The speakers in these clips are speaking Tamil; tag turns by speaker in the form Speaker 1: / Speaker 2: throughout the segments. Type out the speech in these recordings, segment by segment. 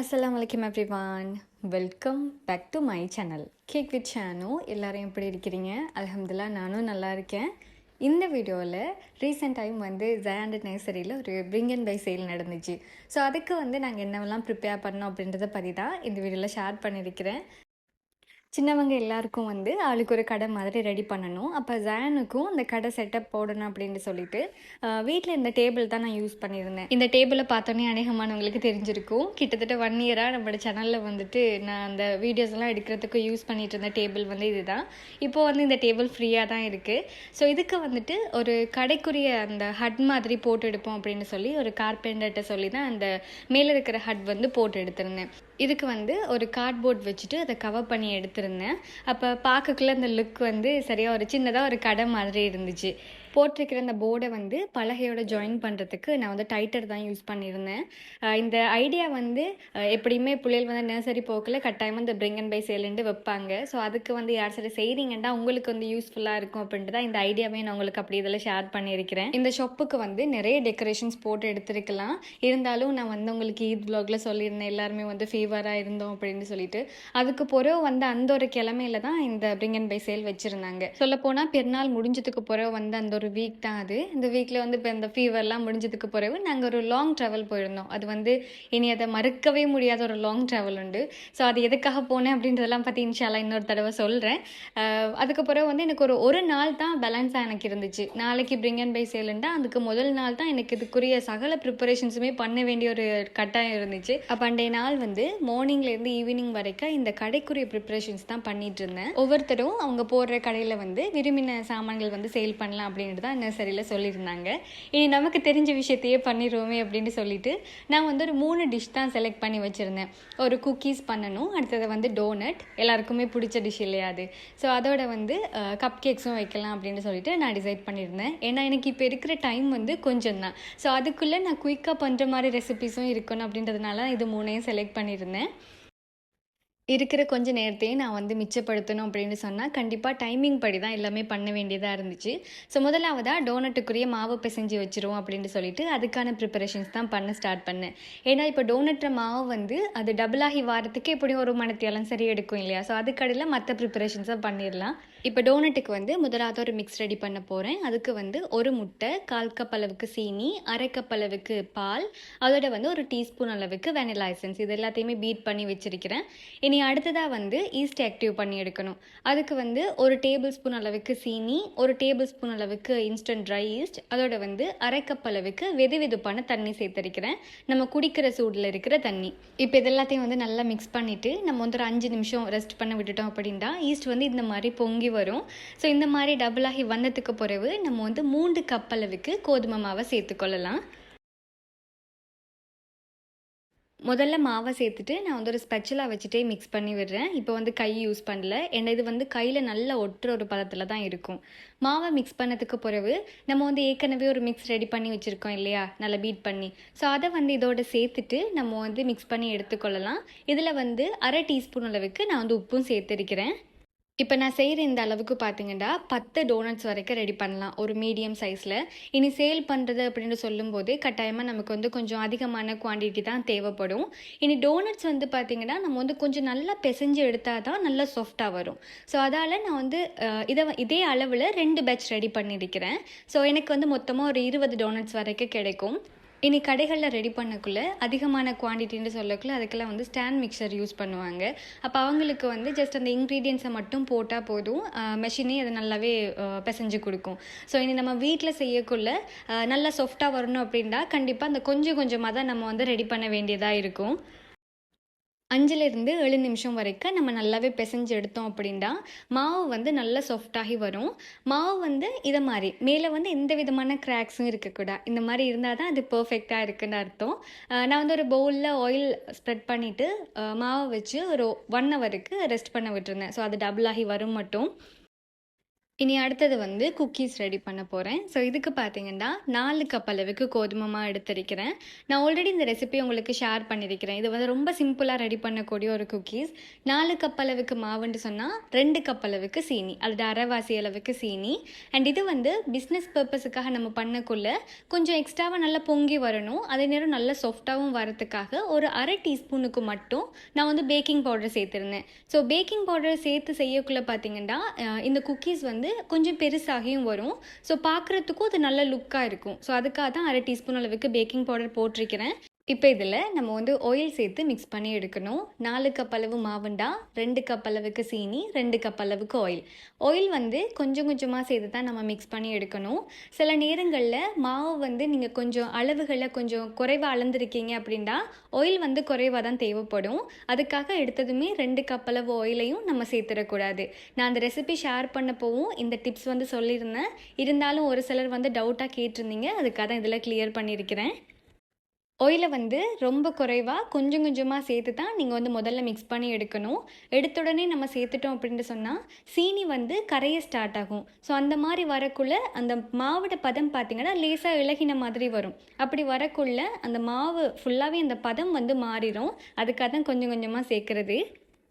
Speaker 1: அஸ்லாம் வலைக்கம் everyone welcome back to my channel cake with Chenu எல்லோரும் எப்படி இருக்கிறீங்க? அலமதுல்லா நானும் நல்லா இருக்கேன். இந்த வீடியோவில் ரீசெண்ட் டைம் வந்து ஜயாண்டட் நர்சரியில் ஒரு பிரிங் அண்ட் பை சேல் நடந்துச்சு. ஸோ அதுக்கு வந்து நாங்கள் என்னவெல்லாம் ப்ரிப்பேர் பண்ணோம் அப்படின்றத பற்றி தான் இந்த வீடியோவில் ஷேர் பண்ணியிருக்கிறேன். சின்னவங்க எல்லாருக்கும் வந்து ஆளுக்கு ஒரு கடை மாதிரி ரெடி பண்ணணும். அப்போ ஜானுக்கும் அந்த கடை செட்டப் போடணும் அப்படின்னு சொல்லிட்டு வீட்டில் இந்த டேபிள் தான் நான் யூஸ் பண்ணியிருந்தேன். இந்த டேபிளை பார்த்தோன்னே அநேகமானவங்களுக்கு தெரிஞ்சிருக்கும். கிட்டத்தட்ட ஒன் இயராக நம்மளோட சேனலில் வந்துட்டு நான் அந்த வீடியோஸ் எல்லாம் எடுக்கிறதுக்கு யூஸ் பண்ணிட்டு இருந்த டேபிள் வந்து இதுதான். இப்போ வந்து இந்த டேபிள் ஃப்ரீயாக தான் இருக்குது ஸோ இதுக்கு வந்துட்டு ஒரு கடைக்குரிய அந்த ஹட் மாதிரி போட்டு எடுப்போம் அப்படின்னு சொல்லி ஒரு கார்பெண்டர்கிட்ட சொல்லி தான் அந்த மேலே இருக்கிற ஹட் வந்து போட்டு எடுத்திருந்தேன். இதுக்கு வந்து ஒரு கார்ட்போர்ட் வச்சுட்டு அதை கவர் பண்ணி எடுத்திருந்தேன். அப்போ பார்க்கக்குள்ள அந்த லுக் வந்து சரியாக ஒரு சின்னதாக ஒரு கடை மாதிரி இருந்துச்சு. போட்டிருக்கிற அந்த போர்டை வந்து பலகையோட ஜாயின் பண்ணுறதுக்கு நான் வந்து டைட்டர் தான் யூஸ் பண்ணியிருந்தேன். இந்த ஐடியா வந்து எப்படியுமே பிள்ளைகள் வந்து நர்சரி போக்கில் கட்டாயமாக இந்த பிரிங் அண்ட் பை சேலுண்டு வைப்பாங்க. ஸோ அதுக்கு வந்து யார் சரி செய்கிறீங்கன்னா உங்களுக்கு வந்து யூஸ்ஃபுல்லாக இருக்கும் அப்படின்ட்டு தான் இந்த ஐடியாவே நான் உங்களுக்கு அப்படி இதில் ஷேர் பண்ணியிருக்கிறேன். இந்த ஷாப்புக்கு வந்து நிறைய டெக்கரேஷன்ஸ் போட்டு எடுத்திருக்கலாம். இருந்தாலும் நான் வந்து உங்களுக்கு ஈத் vlogல சொல்லியிருந்தேன் எல்லாருமே வந்து ஃபீவராக இருந்தோம் அப்படின்னு சொல்லிட்டு. அதுக்கு பிறகு வந்து அந்த ஒரு கிழமையில தான் இந்த பிரிங் அண்ட் பை சேல் வச்சுருந்தாங்க. சொல்லப்போனால் பெருநாள் முடிஞ்சதுக்கு பிறகு வந்து அந்த ஒரு வீக் தான் அது. இந்த வீக்கில் வந்து இப்போ இந்த ஃபீவர்லாம் முடிஞ்சதுக்கு பிறகு நாங்கள் ஒரு லாங் ட்ராவல் போயிருந்தோம். அது வந்து இனி அதை மறுக்கவே முடியாத ஒரு லாங் ட்ராவல் உண்டு. ஸோ அது எதுக்காக போனேன் அப்படின்றதெல்லாம் பற்றி இன்ஷால்லா இன்னொரு தடவை சொல்கிறேன் அதுக்கு பிறகு வந்து எனக்கு ஒரு ஒரு நாள் தான் பேலன்ஸாக எனக்கு இருந்துச்சு. நாளைக்கு பிரிங் அண்ட் பை சேலுண்டா அதுக்கு முதல் நாள் தான் எனக்கு இதுக்குரிய சகல ப்ரிப்பரேஷன்ஸுமே பண்ண வேண்டிய ஒரு கட்டாயம் இருந்துச்சு. அப்போ அன்றைய நாள் வந்து மார்னிங்லேருந்து ஈவினிங் வரைக்கும் இந்த கடைக்குரிய ப்ரிப்பரேஷன்ஸ் தான் பண்ணிட்டு இருந்தேன். ஒவ்வொருத்தரும் அவங்க போடுற கடையில் வந்து விரும்பின சாமான்கள் வந்து சேல் பண்ணலாம் அப்படின்னு அப்படின்ட்டு தான் நர்சரியில் சொல்லியிருந்தாங்க. இனி நமக்கு தெரிஞ்ச விஷயத்தையே பண்ணிடுவோமே அப்படின்னு சொல்லிட்டு நான் வந்து ஒரு மூணு டிஷ் தான் செலக்ட் பண்ணி வச்சுருந்தேன். ஒரு குக்கீஸ் பண்ணணும் அடுத்தது வந்து டோனட் எல்லாருக்குமே பிடிச்ச டிஷ் இல்லையா அது. ஸோ அதோட வந்து கப் கேக்ஸும் வைக்கலாம் அப்படின்னு சொல்லிட்டு நான் டிசைட் பண்ணியிருந்தேன். ஏன்னா எனக்கு இப்போ இருக்கிற டைம் வந்து கொஞ்சம் தான் ஸோ அதுக்குள்ளே நான் குயிக்காக பண்ணுற மாதிரி ரெசிபிஸும் இருக்கணும் அப்படின்றதுனால இது மூணையும் செலக்ட் பண்ணியிருந்தேன். இருக்கிற கொஞ்ச நேரத்தையும் நான் வந்து மிச்சப்படுத்தணும் அப்படின்னு சொன்னால் கண்டிப்பாக டைமிங் படி தான் எல்லாமே பண்ண வேண்டியதாக இருந்துச்சு. ஸோ முதலாவதாக டோனட்டுக்குரிய மாவு பிசைஞ்சு வச்சுருவோம் அப்படின்னு சொல்லிட்டு அதுக்கான ப்ரிப்பரேஷன்ஸ் தான் பண்ண ஸ்டார்ட் பண்ணேன். ஏன்னா இப்போ டோனட்டுற மாவு வந்து அது டபுள் ஆகி வாரத்துக்கு எப்படியும் ஒரு மணத்தியாலும் சரி எடுக்கும் இல்லையா? ஸோ அதுக்கடையில் மற்ற ப்ரிப்பரேஷன்ஸாக பண்ணிடலாம் இப்போ டோனட்டுக்கு வந்து முதலாவது ஒரு மிக்ஸ் ரெடி பண்ண போகிறேன் அதுக்கு வந்து ஒரு முட்டை கால் கப் அளவுக்கு சீனி அரை கப் அளவுக்கு பால் அதோட வந்து ஒரு டீஸ்பூன் அளவுக்கு வெனிலா எசன்ஸ் இது எல்லாத்தையுமே பீட் பண்ணி வச்சிருக்கிறேன். இனி அடுத்ததாக வந்து ஈஸ்ட் ஆக்டிவ் பண்ணி எடுக்கணும். அதுக்கு வந்து ஒரு டேபிள் ஸ்பூன் அளவுக்கு சீனி ஒரு டேபிள் ஸ்பூன் அளவுக்கு இன்ஸ்டன்ட் ட்ரை ஈஸ்ட் அதோட வந்து அரை கப் அளவுக்கு வெது வெதுப்பான தண்ணி சேர்த்துருக்கிறேன் நம்ம குடிக்கிற சூடில் இருக்கிற தண்ணி. இப்போ இதெல்லாத்தையும் வந்து நல்லா மிக்ஸ் பண்ணிவிட்டு நம்ம வந்து ஒரு அஞ்சு நிமிஷம் ரெஸ்ட் பண்ண விட்டுட்டோம் அப்படின்னா ஈஸ்ட் வந்து இந்த மாதிரி பொங்கி வரும். ஸோ இந்த மாதிரி டபுள் ஆகி வந்ததுக்கு பிறகு நம்ம வந்து மூன்று கப் அளவுக்கு கோதுமை மாவை சேர்த்துக்கொள்ளலாம் முதல்ல மாவை சேர்த்துட்டு நான் வந்து ஒரு ஸ்பெச்சலாக வச்சுட்டே மிக்ஸ் பண்ணி விடுறேன். இப்போ வந்து கை யூஸ் பண்ணல. ஏன்னா இது வந்து கையில் நல்லா ஒட்டுற ஒரு பதத்தில் தான் இருக்கும். மாவை மிக்ஸ் பண்ணதுக்கு பிறகு நம்ம வந்து ஏற்கனவே ஒரு மிக்ஸ் ரெடி பண்ணி வச்சுருக்கோம் இல்லையா? நல்லா பீட் பண்ணி. ஸோ அதை வந்து இதோட சேர்த்துட்டு நம்ம வந்து மிக்ஸ் பண்ணி எடுத்துக்கொள்ளலாம். இதில் வந்து அரை டீஸ்பூன் அளவுக்கு நான் வந்து உப்பும் சேர்த்துருக்கிறேன். இப்போ நான் செய்கிற இந்த அளவுக்கு பார்த்தீங்கன்னா பத்து டோனட்ஸ் வரைக்கும் ரெடி பண்ணலாம் ஒரு மீடியம் சைஸில் இனி சேல் பண்ணுறது அப்படின்னு சொல்லும்போது கட்டாயமாக நமக்கு வந்து கொஞ்சம் அதிகமான குவான்டிட்டி தான் தேவைப்படும். இனி டோனட்ஸ் வந்து பார்த்திங்கன்னா நம்ம வந்து கொஞ்சம் நல்லா பிசைஞ்சு எடுத்தால் தான் நல்லா சாஃப்டாக வரும். ஸோ அதால் நான் வந்து இதை வ- இதே அளவில் ரெண்டு பேட்ச் ரெடி பண்ணியிருக்கிறேன் ஸோ எனக்கு வந்து மொத்தமாக ஒரு இருபது டோனட்ஸ் வரைக்கும் கிடைக்கும். இனி கடைகளில் ரெடி பண்ணக்குள்ள அதிகமான குவான்டிட்டின்னு சொல்லக்குள்ள அதுக்கெல்லாம் வந்து ஸ்டாண்ட் மிக்சர் யூஸ் பண்ணுவாங்க. அப்போ அவங்களுக்கு வந்து ஜஸ்ட் அந்த இன்க்ரீடியன்ஸை மட்டும் போட்டால் போதும். மெஷினே அது நல்லாவே பிசைஞ்சு கொடுக்கும். ஸோ இனி நம்ம வீட்டில் செய்யக்குள்ள நல்லா சாஃப்டாக வரணும் அப்படின்னா கண்டிப்பாக அந்த கொஞ்சம் கொஞ்சமாக தான் நம்ம வந்து ரெடி பண்ண வேண்டியதாக இருக்கும். அஞ்சுலேருந்து ஏழு நிமிஷம் வரைக்கும் நம்ம நல்லாவே பிசைஞ்சு எடுத்தோம் அப்படின்னா மாவு வந்து நல்லா சாஃப்டாகி வரும். மாவு வந்து இதை மாதிரி மேலே வந்து எந்த விதமான கிராக்ஸும் இருக்கக்கூடாது. இந்த மாதிரி இருந்தால் தான் அது பர்ஃபெக்டாக இருக்குன்னு அர்த்தம். நான் வந்து ஒரு பவுலில் ஆயில் ஸ்ப்ரெட் பண்ணிவிட்டு மாவை வச்சு ஒரு ஒன் ஹவருக்கு ரெஸ்ட் பண்ண விட்டுருந்தேன். ஸோ அது டபுள் ஆகி வரும் மட்டும். இனி அடுத்தது வந்து குக்கீஸ் ரெடி பண்ண போகிறேன் ஸோ இதுக்கு பார்த்தீங்கன்னா நாலு கப் அளவுக்கு கோதுமமாக எடுத்திருக்கிறேன். நான் ஆல்ரெடி இந்த ரெசிபி உங்களுக்கு ஷேர் பண்ணியிருக்கிறேன் இது வந்து ரொம்ப சிம்பிளாக ரெடி பண்ணக்கூடிய ஒரு குக்கீஸ் நாலு கப் அளவுக்கு மாவுன்னு சொன்னால் ரெண்டு கப் அளவுக்கு சீனி. அல்லது அரைவாசி அளவுக்கு சீனி. அண்ட் இது வந்து பிஸ்னஸ் பர்பஸுக்காக நம்ம பண்ணக்குள்ள கொஞ்சம் எக்ஸ்ட்ராவாக நல்லா பொங்கி வரணும். அதே நேரம் நல்லா சாஃப்டாகவும் வரத்துக்காக ஒரு அரை டீஸ்பூனுக்கு மட்டும் நான் வந்து பேக்கிங் பவுடர் சேர்த்துருந்தேன். ஸோ பேக்கிங் பவுடர் சேர்த்து செய்யக்குள்ளே பார்த்தீங்கன்னா இந்த குக்கீஸ் வந்து கொஞ்சம் பெருசாகியும் வரும். ஸோ பார்க்குறதுக்கும் அது நல்ல லுக்காக இருக்கும். ஸோ அதுக்காக தான் அரை டீஸ்பூன் அளவுக்கு பேக்கிங் பவுடர் போட்டிருக்கிறேன். இப்போ இதில் நம்ம வந்து ஆயில் சேர்த்து மிக்ஸ் பண்ணி எடுக்கணும். நாலு கப் அளவு மாவுண்டா ரெண்டு கப் அளவுக்கு சீனி ரெண்டு கப் அளவுக்கு ஆயில் ஆயில் வந்து கொஞ்சம் கொஞ்சமாக சேர்த்து தான் நம்ம மிக்ஸ் பண்ணி எடுக்கணும். சில நேரங்களில் மாவு வந்து நீங்கள் கொஞ்சம் அளவுகளில் கொஞ்சம் குறைவாக அளந்துருக்கீங்க அப்படின்னா ஆயில் வந்து குறைவாக தான் தேவைப்படும். அதுக்காக எடுத்ததுமே ரெண்டு கப் அளவு ஆயிலையும் நம்ம சேர்த்துடக்கூடாது. நான் அந்த ரெசிபி ஷேர் பண்ணப்போவும் இந்த டிப்ஸ் வந்து சொல்லியிருந்தேன். இருந்தாலும் ஒரு சிலர் வந்து டவுட்டாக கேட்டிருந்தீங்க. அதுக்காக தான் இதில் கிளியர் பண்ணியிருக்கிறேன். ஆயிலை வந்து ரொம்ப குறைவாக கொஞ்சம் கொஞ்சமாக சேர்த்து தான் நீங்கள் வந்து முதல்ல மிக்ஸ் பண்ணி எடுக்கணும். எடுத்த உடனே நம்ம சேர்த்துட்டோம் அப்படின்ட்டு சொன்னால் சீனி வந்து கரைய ஸ்டார்ட் ஆகும். ஸோ அந்த மாதிரி வரக்குள்ளே அந்த மாவோட பதம் பார்த்தீங்கன்னா லேசாக இளகின மாதிரி வரும். அப்படி வரக்குள்ள அந்த மாவு ஃபுல்லாகவே அந்த பதம் வந்து மாறிடும் அதுக்காக தான் கொஞ்சம் கொஞ்சமாக சேர்க்குறது.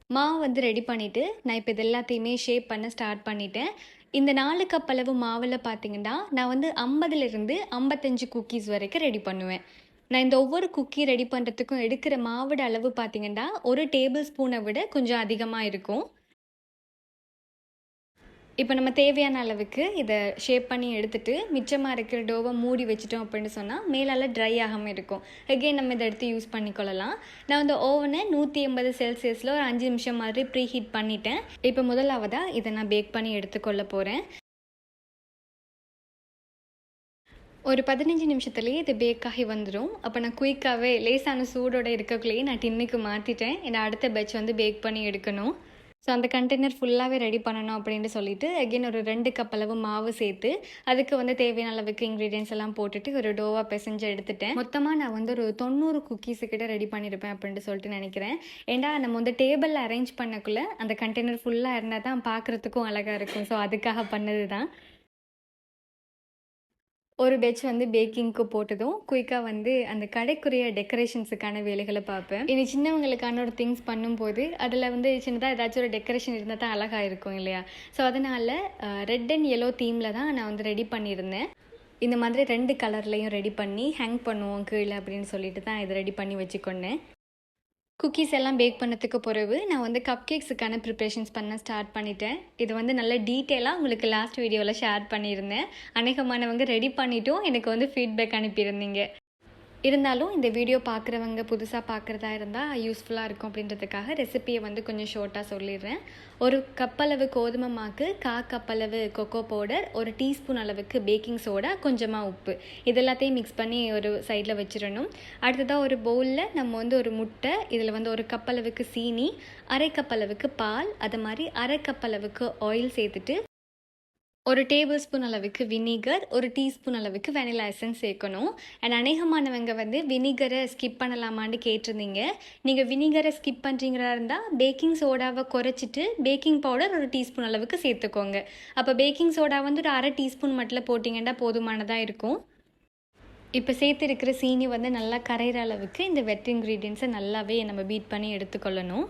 Speaker 1: மாவு வந்து ரெடி பண்ணிவிட்டு நான் இப்போ இது எல்லாத்தையுமே ஷேப் பண்ண ஸ்டார்ட் பண்ணிட்டேன். இந்த நாலு கப் அளவு மாவில் பார்த்தீங்கன்னா நான் வந்து ஐம்பதுலேருந்து ஐம்பத்தஞ்சு குக்கீஸ் வரைக்கும் ரெடி பண்ணுவேன். நான் இந்த ஒவ்வொரு குக்கி ரெடி பண்ணுறதுக்கும் எடுக்கிற மாவோட அளவு பார்த்தீங்கன்னா ஒரு டேபிள் ஸ்பூனை விட கொஞ்சம் அதிகமாக இருக்கும். இப்போ நம்ம தேவையான அளவுக்கு இதை ஷேப் பண்ணி எடுத்துட்டு மிச்சமாக இருக்கிற டோவை மூடி வச்சிட்டோம் அப்படின்னு சொன்னால் மேலால் ட்ரை ஆகாமல் இருக்கும். எகெயின் நம்ம இதை எடுத்து யூஸ் பண்ணிக்கொள்ளலாம். நான் இந்த ஓவனை நூற்றி எண்பது செல்சியஸில் ஒரு அஞ்சு நிமிஷம் மாதிரி ப்ரீ ஹீட் பண்ணிட்டேன். இப்போ முதலாவதாக இதை நான் பேக் பண்ணி எடுத்துக்கொள்ள போகிறேன் ஒரு பதினஞ்சு நிமிஷத்துலேயே இது பேக் ஆகி வந்துடும் அப்போ நான் குயிக்காகவே லேசான சூடோட இருக்கக்குள்ளேயே நான் டின்னுக்கு மாற்றிட்டேன் என்னை அடுத்த பேட்ச் வந்து பேக் பண்ணி எடுக்கணும். ஸோ அந்த கண்டெய்னர் ஃபுல்லாகவே ரெடி பண்ணணும் அப்படின்னு சொல்லிட்டு அகெயின் ஒரு ரெண்டு கப் அளவு மாவு சேர்த்து அதுக்கு வந்து தேவையான அளவுக்கு இன்க்ரீடியன்ஸ் எல்லாம் போட்டுட்டு ஒரு டோவாக பிசைஞ்சு எடுத்துட்டேன். மொத்தமாக நான் வந்து ஒரு தொண்ணூறு குக்கீஸு கிட்ட ரெடி பண்ணியிருப்பேன் அப்படின்ட்டு சொல்லிட்டு நினைக்கிறேன். ஏன்னா நம்ம வந்து டேபிளில் அரேஞ்ச் பண்ணக்குள்ளே அந்த கண்டெய்னர் ஃபுல்லாக இருந்தால் தான் பார்க்குறதுக்கும் அழகாக இருக்கும். ஸோ அதுக்காக பண்ணது தான் ஒரு பேட்ச் வந்து பேக்கிங்க்கு போட்டதும் குயிக்காக வந்து அந்த கடைக்குரிய டெக்கரேஷன்ஸுக்கான வேலைகளை பார்ப்பேன். இனி சின்னவங்களுக்கான ஒரு திங்ஸ் பண்ணும்போது அதில் வந்து சின்னதாக ஏதாச்சும் ஒரு டெக்கரேஷன் இருந்தால் தான் அழகாக இருக்கும் இல்லையா? ஸோ அதனால் ரெட் அண்ட் எல்லோ தீமில் தான் நான் வந்து ரெடி பண்ணியிருந்தேன். இந்த மாதிரி ரெண்டு கலர்லேயும் ரெடி பண்ணி ஹேங் பண்ணுவோம் கீழே அப்படின்னு சொல்லிட்டு தான் இதை ரெடி பண்ணி வச்சுக்கொண்டேன். குக்கீஸ் எல்லாம் பேக் பண்ணதுக்கு பிறகு நான் வந்து கப் கேக்ஸுக்கான ப்ரிப்ரேஷன்ஸ் பண்ண ஸ்டார்ட் பண்ணிட்டேன். இது வந்து நல்ல டீட்டெயிலாக உங்களுக்கு லாஸ்ட் வீடியோவில் ஷேர் பண்ணியிருந்தேன். அநேகமானவங்க ரெடி பண்ணிட்டும் எனக்கு வந்து ஃபீட்பேக் அனுப்பியிருந்தீங்க. இருந்தாலும் இந்த வீடியோ பார்க்குறவங்க புதுசாக பார்க்குறதா இருந்தால் யூஸ்ஃபுல்லாக இருக்கும் அப்படின்றதுக்காக ரெசிபியை வந்து கொஞ்சம் ஷார்ட்டாக சொல்லிடுறேன். ஒரு கப்பளவு கோதுமை மாக்கு கா கப்பளவு கொக்கோ பவுடர் ஒரு டீஸ்பூன் அளவுக்கு பேக்கிங் சோடா கொஞ்சமாக உப்பு. இது எல்லாத்தையும் மிக்ஸ் பண்ணி ஒரு சைடில் வச்சிடணும். அடுத்ததாக ஒரு பவுலில் நம்ம வந்து ஒரு முட்டை இதில் வந்து ஒரு கப்பளவுக்கு சீனி அரை கப்பளவுக்கு பால் அது மாதிரி அரை கப்பளவுக்கு ஆயில் சேர்த்துட்டு ஒரு டேபிள் ஸ்பூன் அளவுக்கு வினிகர் ஒரு டீஸ்பூன் அளவுக்கு வெனிலா எசன்ஸ் சேர்க்கணும். அண்ட் அநேகமானவங்க வந்து வினிகரை ஸ்கிப் பண்ணலாமான்னு கேட்டிருந்தீங்க. நீங்கள் வினிகரை ஸ்கிப் பண்ணுறீங்களா இருந்தால் பேக்கிங் சோடாவை குறைச்சிட்டு பேக்கிங் பவுடர் ஒரு டீஸ்பூன் அளவுக்கு சேர்த்துக்கோங்க. அப்போ பேக்கிங் சோடா வந்து ஒரு அரை டீஸ்பூன் மட்டும் போட்டிங்கன்னா போதுமானதாக இருக்கும். இப்போ சேர்த்துருக்கிற சீனி வந்து நல்லா கரையிற அளவுக்கு இந்த வெட் இன்க்ரீடியன்ஸை நல்லாவே நம்ம பீட் பண்ணி எடுத்துக்கொள்ளணும்.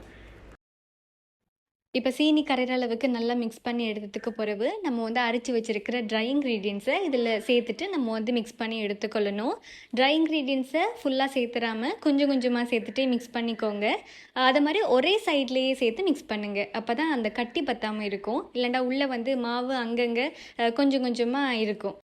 Speaker 1: இப்போ சீனி கரையிற அளவுக்கு நல்லா மிக்ஸ் பண்ணி எடுத்ததுக்கு பிறகு நம்ம வந்து அரைச்சி வச்சிருக்கிற ட்ரை இன்க்ரீடியன்ஸை இதில் சேர்த்துட்டு நம்ம வந்து மிக்ஸ் பண்ணி எடுத்துக்கொள்ளணும். ட்ரை இன்க்ரீடியன்ஸை ஃபுல்லாக சேர்த்துறாமல் கொஞ்சம் கொஞ்சமாக சேர்த்துட்டு மிக்ஸ் பண்ணிக்கோங்க. அது மாதிரி ஒரே சைட்லேயே சேர்த்து மிக்ஸ் பண்ணுங்கள் அப்போ தான் அந்த கட்டி பத்தாமல் இருக்கும். இல்லைண்டா உள்ளே வந்து மாவு அங்கங்கே கொஞ்சம் கொஞ்சமாக இருக்கும்.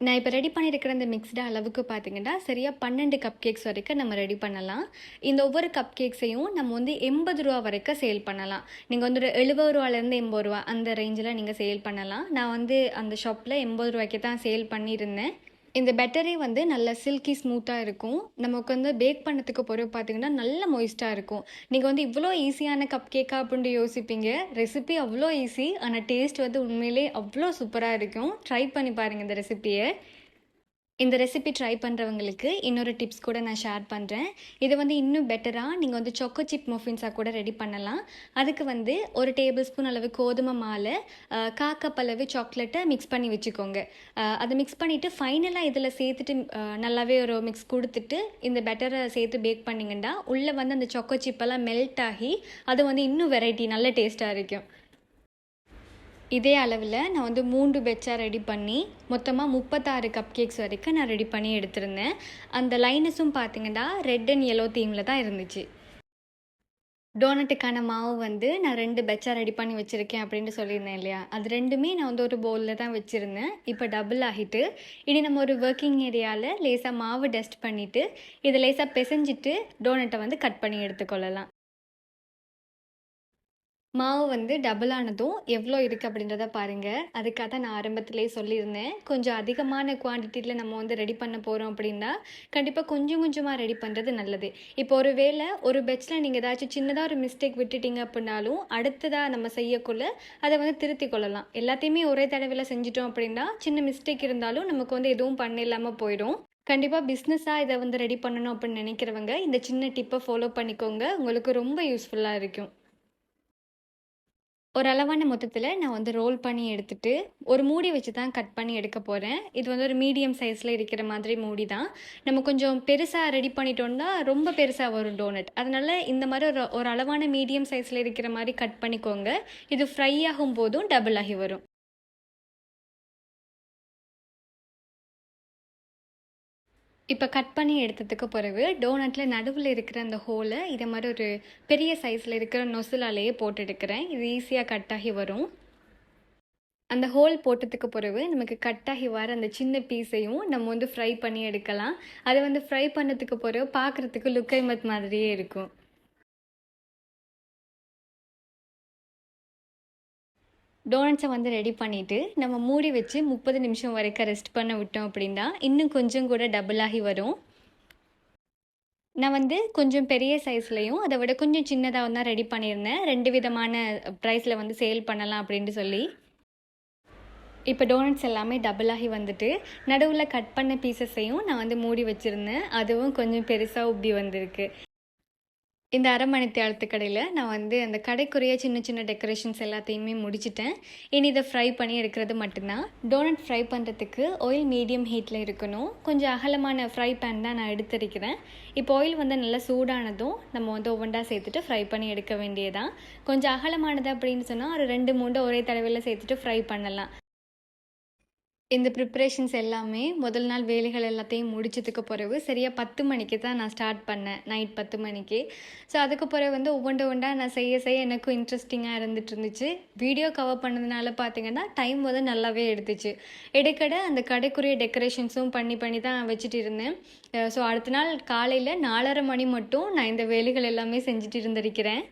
Speaker 1: நான் இப்போ ரெடி பண்ணியிருக்கிற இந்த மிக்ஸ்டு அளவுக்கு பார்த்தீங்கன்னா சரியாக பன்னெண்டு கப் கேக்ஸ் வரைக்கும் நம்ம ரெடி பண்ணலாம். இந்த ஒவ்வொரு கப் கேக்ஸையும் நம்ம வந்து எண்பது ரூபா வரைக்கும் சேல் பண்ணலாம். நீங்கள் வந்து ஒரு எழுபது ரூபாலேருந்து எண்பது ரூபா அந்த ரேஞ்சில் நீங்கள் சேல் பண்ணலாம். நான் வந்து அந்த ஷாப்பில் எண்பது ரூபாய்க்கு தான் சேல் பண்ணியிருந்தேன். இந்த பெட்டரே வந்து நல்ல சில்கி ஸ்மூத்தாக இருக்கும். நமக்கு வந்து பேக் பண்ணதுக்கு பிறகு பார்த்தீங்கன்னா நல்ல மொயிஸ்ட்டாக இருக்கும். நீங்கள் வந்து இவ்வளோ ஈஸியான கப் கேக்கா அப்படின்ட்டு யோசிப்பீங்க. ரெசிபி அவ்வளோ ஈஸி ஆனால் டேஸ்ட் வந்து உண்மையிலே அவ்வளோ சூப்பராக இருக்கும். ட்ரை பண்ணி பாருங்கள் இந்த ரெசிபியை இந்த ரெசிபி ட்ரை பண்ணுறவங்களுக்கு இன்னொரு டிப்ஸ் கூட நான் ஷேர் பண்ணுறேன் இதை வந்து இன்னும் பெட்டராக நீங்கள் வந்து சொக்கோ சிப் மொஃபின்ஸாக கூட ரெடி பண்ணலாம். அதுக்கு வந்து ஒரு டேபிள் ஸ்பூன் அளவு கோதுமை மாலை காக்கப் அளவு சாக்லேட்டை மிக்ஸ் பண்ணி வச்சுக்கோங்க. அதை மிக்ஸ் பண்ணிவிட்டு ஃபைனலாக இதில் சேர்த்துட்டு நல்லாவே ஒரு மிக்ஸ் கொடுத்துட்டு இந்த பெட்டரை சேர்த்து பேக் பண்ணிங்கன்னா உள்ளே வந்து அந்த சொக்கோ சிப்பெல்லாம் மெல்ட் ஆகி அது வந்து இன்னும் வெரைட்டி நல்ல டேஸ்ட்டாக இருக்கும். இதே அளவில் நான் வந்து மூன்று பெட்சாக ரெடி பண்ணி மொத்தமாக முப்பத்தாறு கப் கேக்ஸ் வரைக்கும் நான் ரெடி பண்ணி எடுத்திருந்தேன். அந்த லைனஸும் பார்த்தீங்கன்னா ரெட் அண்ட் எல்லோ தீமில் தான் இருந்துச்சு. டோனட்டுக்கான மாவு வந்து நான் ரெண்டு பெட்சாக ரெடி பண்ணி வச்சுருக்கேன் அப்படின்ட்டு சொல்லியிருந்தேன் இல்லையா? அது ரெண்டுமே நான் வந்து ஒரு பவுலில் தான் வச்சுருந்தேன். இப்போ டபுள் ஆகிட்டு இனி நம்ம ஒரு ஒர்க்கிங் ஏரியாவில் லேசாக மாவு டஸ்ட் பண்ணிவிட்டு இதை லேசாக பிசைஞ்சிட்டு டோனட்டை வந்து கட் பண்ணி எடுத்துக்கொள்ளலாம். மாவு வந்து டபுள் ஆனதும் எவ்வளோ இருக்குது அப்படின்றத பாருங்கள் அதுக்காக தான் நான் ஆரம்பத்திலே சொல்லியிருந்தேன். கொஞ்சம் அதிகமான குவான்டிட்டியில் நம்ம வந்து ரெடி பண்ண போகிறோம் அப்படின்னா கண்டிப்பாக கொஞ்சம் கொஞ்சமாக ரெடி பண்ணுறது நல்லது. இப்போ ஒரு வேளை ஒரு பெட்ச்சில் நீங்கள் ஏதாச்சும் சின்னதாக ஒரு மிஸ்டேக் விட்டுட்டீங்க அப்படின்னாலும் அடுத்ததாக நம்ம செய்யக்குள்ள அதை வந்து திருத்தி கொள்ளலாம். எல்லாத்தையுமே ஒரே தடவையில் செஞ்சிட்டோம் அப்படின்னா சின்ன மிஸ்டேக் இருந்தாலும் நமக்கு வந்து எதுவும் பண்ண இல்லாமல் போயிடும் கண்டிப்பாக பிஸ்னஸாக இதை வந்து ரெடி பண்ணணும் அப்படின்னு நினைக்கிறவங்க இந்த சின்ன டிப்பை ஃபாலோ பண்ணிக்கோங்க. உங்களுக்கு ரொம்ப யூஸ்ஃபுல்லாக இருக்கும். ஒரு அளவான மொத்தத்தில் நான் வந்து ரோல் பண்ணி எடுத்துட்டு ஒரு மூடி வச்சு தான் கட் பண்ணி எடுக்க போகிறேன் இது வந்து ஒரு மீடியம் சைஸில் இருக்கிற மாதிரி மூடி தான். நம்ம கொஞ்சம் பெருசாக ரெடி பண்ணிட்டோம்னா ரொம்ப பெருசாக வரும் டோனட் அதனால் இந்த மாதிரி ஒரு ஒரு அளவான மீடியம் சைஸில் இருக்கிற மாதிரி கட் பண்ணிக்கோங்க. இது ஃப்ரை ஆகும் போதும் டபுள் ஆகி வரும். இப்போ கட் பண்ணி எடுத்ததுக்கு பிறகு டோனட்டில் நடுவில் இருக்கிற அந்த ஹோலை இதை மாதிரி ஒரு பெரிய சைஸில் இருக்கிற நொசுலாலேயே போட்டு எடுக்கிறேன். இது ஈஸியாக கட் ஆகி வரும். அந்த ஹோல் போட்டதுக்கு பிறகு நமக்கு கட் ஆகி வர அந்த சின்ன பீஸையும் நம்ம வந்து ஃப்ரை பண்ணி எடுக்கலாம். அதை வந்து ஃப்ரை பண்ணதுக்கு பிறகு பார்க்குறதுக்கு லுக்கைமத் மாதிரியே இருக்கும். டோனட்ஸை வந்து ரெடி பண்ணிவிட்டு நம்ம மூடி வச்சு முப்பது நிமிஷம் வரைக்கும் ரெஸ்ட் பண்ண விட்டோம் அப்படின்னா இன்னும் கொஞ்சம் கூட டபுள் ஆகி வரும். நான் வந்து கொஞ்சம் பெரிய சைஸ்லையும் அதை விட கொஞ்சம் சின்னதாக தான் ரெடி பண்ணியிருந்தேன். ரெண்டு விதமான ப்ரைஸில் வந்து சேல் பண்ணலாம் அப்படின்ட்டு சொல்லி. இப்போ டோனட்ஸ் எல்லாமே டபுளாகி வந்துட்டு நடுவில் கட் பண்ண பீசஸையும் நான் வந்து மூடி வச்சுருந்தேன். அதுவும் கொஞ்சம் பெருசாக உப்பி வந்திருக்கு. இந்த அரை தேழத்து தேளத்து கடையில் நான் வந்து அந்த கடைக்குரிய சின்ன சின்ன டெக்கரேஷன்ஸ் எல்லாத்தையுமே முடிச்சிட்டேன். இனி இதை ஃப்ரை பண்ணி எடுக்கிறது மட்டும்தான். டோனட் ஃப்ரை பண்ணுறதுக்கு ஆயில் மீடியம் ஹீட்டில் இருக்கணும். கொஞ்சம் அகலமான ஃப்ரை பேன் தான் நான் எடுத்திருக்கிறேன். இப்போ ஆயில் வந்து நல்லா சூடானதும் நம்ம வந்து ஒவ்வொன்றா சேர்த்துட்டு ஃப்ரை பண்ணி எடுக்க வேண்டியதான் கொஞ்சம் அகலமானது அப்படின்னு சொன்னால் ஒரு ரெண்டு மூன்று ஒரே தடவையில் சேர்த்துட்டு ஃப்ரை பண்ணலாம். இந்த ப்ரிப்ரேஷன்ஸ் எல்லாமே முதல் நாள் வேலைகள் எல்லாத்தையும் முடிச்சதுக்கு பிறகு சரியாக பத்து மணிக்கு தான் நான் ஸ்டார்ட் பண்ணேன். நைட் பத்து மணிக்கு. ஸோ அதுக்கு பிறகு வந்து ஒவ்வொன்று ஒன்றா நான் செய்ய செய்ய எனக்கும் இன்ட்ரெஸ்டிங்காக இருந்துட்டு இருந்துச்சு. வீடியோ கவர் பண்ணதுனால பார்த்தீங்கன்னா டைம் வந்து நல்லாவே எடுத்துச்சு. இடைக்கடை அந்த கடைக்குரிய டெக்கரேஷன்ஸும் பண்ணி பண்ணி தான் வச்சுட்டு இருந்தேன். ஸோ அடுத்த நாள் காலையில் நாலரை மணி மட்டும் நான் இந்த வேலைகள் எல்லாமே செஞ்சுட்டு இருந்திருக்கிறேன்.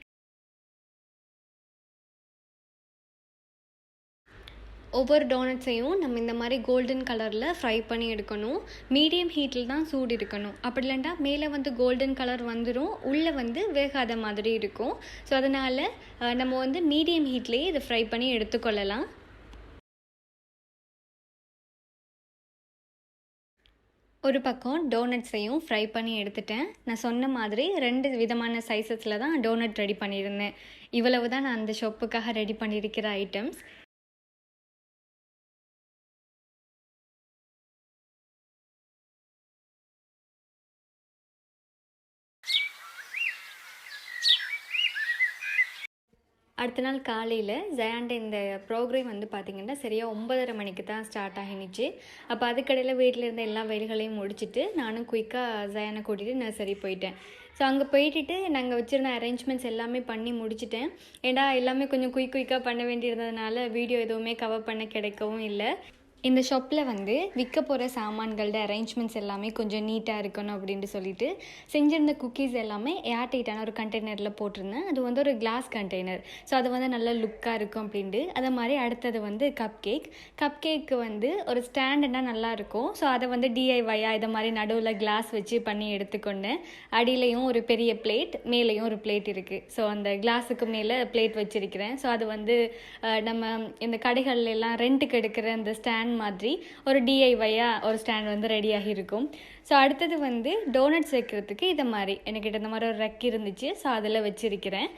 Speaker 1: ஒவ்வொரு டோனட்ஸையும் நம்ம இந்த மாதிரி கோல்டன் கலரில் ஃப்ரை பண்ணி எடுக்கணும். மீடியம் ஹீட்டில் தான் சூடு இருக்கணும். அப்படி இல்லைன்னா மேலே வந்து கோல்டன் கலர் வந்துடும் உள்ளே வந்து வேகாத மாதிரி இருக்கும். ஸோ அதனால் நம்ம வந்து மீடியம் ஹீட்லேயே இதை ஃப்ரை பண்ணி எடுத்துக்கொள்ளலாம். ஒரு பக்கம் டோனட்ஸையும் ஃப்ரை பண்ணி எடுத்துட்டேன். நான் சொன்ன மாதிரி ரெண்டு விதமான சைஸஸில் தான் டோனட் ரெடி பண்ணியிருந்தேன். இவ்வளவு தான் நான் அந்த ஷாப்புக்காக ரெடி பண்ணியிருக்கிற ஐட்டம்ஸ் அடுத்த நாள் காலையில் ஜெயாண்ட இந்த ப்ரோக்ராம் வந்து பார்த்திங்கன்னா சரியாக ஒன்பதரை மணிக்கு தான் ஸ்டார்ட் ஆகினுச்சு. அப்போ அதுக்கடையில் வீட்டில் இருந்த எல்லா வேலைகளையும் முடிச்சுட்டு நானும் குயிக்காக ஜயானை கூட்டிகிட்டு நர்சரி போயிட்டேன். ஸோ அங்கே போயிட்டுட்டு நாங்கள் வச்சுருந்த அரேஞ்ச்மெண்ட்ஸ் எல்லாமே பண்ணி முடிச்சிட்டேன். ஏன்னா எல்லாமே கொஞ்சம் குயிக் குயிக்காக பண்ண வேண்டியிருந்ததுனால வீடியோ எதுவுமே கவர் பண்ண கிடைக்கவும் இல்லை. இந்த ஷாப்பில் வந்து விற்க போகிற சாமான்களோட அரேஞ்ச்மெண்ட்ஸ் எல்லாமே கொஞ்சம் நீட்டாக இருக்கணும் அப்படின்ட்டு சொல்லிட்டு செஞ்சிருந்த குக்கீஸ் எல்லாமே ஏர் டைட்டான ஒரு கண்டெய்னரில் போட்டிருந்தேன். அது வந்து ஒரு கிளாஸ் கண்டெய்னர் ஸோ அது வந்து நல்லா லுக்காக இருக்கும் அப்படின்ட்டு. அதை மாதிரி அடுத்தது வந்து கப் கேக் கப் கேக்கு வந்து ஒரு ஸ்டாண்டர்டாக நல்லாயிருக்கும் ஸோ அதை வந்து டிஐவையாக இதை மாதிரி நடுவில் கிளாஸ் வச்சு பண்ணி எடுத்துக்கொண்டேன். அடியிலையும் ஒரு பெரிய பிளேட் மேலேயும் ஒரு பிளேட் இருக்குது ஸோ அந்த கிளாஸுக்கு மேலே பிளேட் வச்சுருக்கிறேன். ஸோ அது வந்து நம்ம இந்த கடைகள்ல எல்லாம் ரெண்ட்டுக்கு எடுக்கிற அந்த ஸ்டாண்ட் மாதிரி ஒரு டிஐஒயாக ஒரு ஸ்டாண்ட் வந்து ரெடியாகி இருக்கும் ஸோ அடுத்தது வந்து டோனட்ஸ் வைக்கிறதுக்கு இதை மாதிரி. என்கிட்ட இந்த மாதிரி ஒரு ரெக் இருந்துச்சு. ஸோ அதில் வச்சுருக்கிறேன்.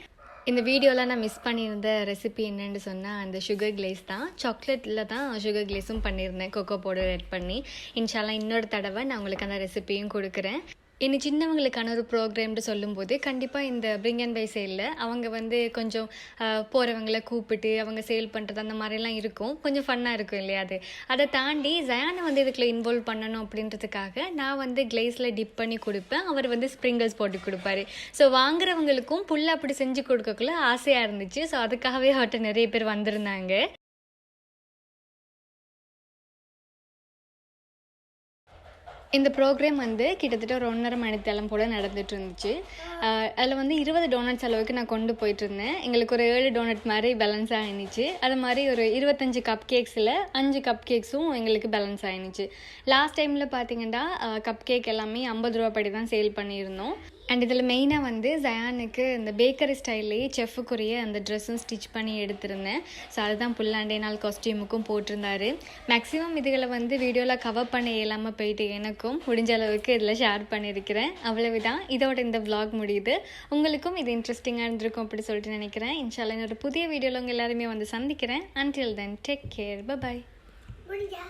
Speaker 1: இந்த வீடியோவில் நான் மிஸ் பண்ணியிருந்த ரெசிபி என்னன்னு சொன்னால் அந்த சுகர் கிளேஸ் தான். சாக்லேட்டில் தான் சுகர் கிளேஸும் பண்ணியிருந்தேன். கொக்கோ பவுடர் ஆட் பண்ணி. இன்ஷால்லாம் இன்னொரு தடவை நான் உங்களுக்கு அந்த ரெசிபியும் கொடுக்குறேன். இனி சின்னவங்களுக்கான ஒரு ப்ரோக்ராம்னு சொல்லும்போது கண்டிப்பாக இந்த பிரிங் அண்ட் பை சேலில் அவங்க வந்து கொஞ்சம் போகிறவங்கள கூப்பிட்டு அவங்க சேல் பண்ணுறது அந்த மாதிரிலாம் இருக்கும். கொஞ்சம் ஃபன்னாக இருக்கும் இல்லையா அது? அதை தாண்டி ஜயானை வந்து இதுக்குள்ள இன்வால்வ் பண்ணணும் அப்படின்றதுக்காக நான் வந்து கிளேஸில் டிப் பண்ணி கொடுப்பேன். அவர் வந்து ஸ்ப்ரிங்கிள்ஸ் போட்டு கொடுப்பாரு. ஸோ வாங்குறவங்களுக்கும் புல் அப்படி செஞ்சு கொடுக்கக்குள்ள ஆசையாக இருந்துச்சு. ஸோ அதுக்காகவே அவர்கிட்ட நிறைய பேர் வந்திருந்தாங்க. இந்த ப்ரோக்ராம் வந்து கிட்டத்தட்ட ஒரு ஒன்றரை மணித்தளம் போல் நடந்துட்டு இருந்துச்சு அதில் வந்து இருபது டோனட்ஸ் அளவுக்கு நான் கொண்டு போயிட்டு இருந்தேன் எங்களுக்கு ஒரு ஏழு டோனட் மாதிரி பேலன்ஸ் ஆகினுச்சு அது மாதிரி ஒரு இருபத்தஞ்சு கப் கேக்ஸில் அஞ்சு கப் கேக்ஸும் எங்களுக்கு பேலன்ஸ் ஆகினுச்சு லாஸ்ட் டைமில் பார்த்தீங்கன்னா கப் கேக் எல்லாமே ஐம்பது ரூபா படி தான் சேல் பண்ணியிருந்தோம். அண்ட் இதில் மெயினாக வந்து ஜயானுக்கு இந்த பேக்கரி ஸ்டைல்லையே செஃப்புக்குரிய அந்த ட்ரெஸ்ஸும் ஸ்டிச் பண்ணி எடுத்திருந்தேன். ஸோ அதுதான் புல்லாண்டே நாள் காஸ்டியூமுக்கும் போட்டிருந்தாரு. மேக்ஸிமம் இதுகளை வந்து வீடியோவில் கவர் பண்ண இயலாமல் போயிட்டு எனக்கும் முடிஞ்ச அளவுக்கு இதில் ஷேர் பண்ணியிருக்கிறேன். அவ்வளவுதான். இதோட இந்த vlog முடியுது. உங்களுக்கும் இது இன்ட்ரெஸ்டிங்காக இருந்திருக்கும் அப்படி சொல்லிட்டு நினைக்கிறேன். இன்ஷால்லா என்னோட புதிய வீடியோவில் உங்கள் எல்லாருமே வந்து சந்திக்கிறேன். Until then take care bye bye
Speaker 2: முடிஞ்சா?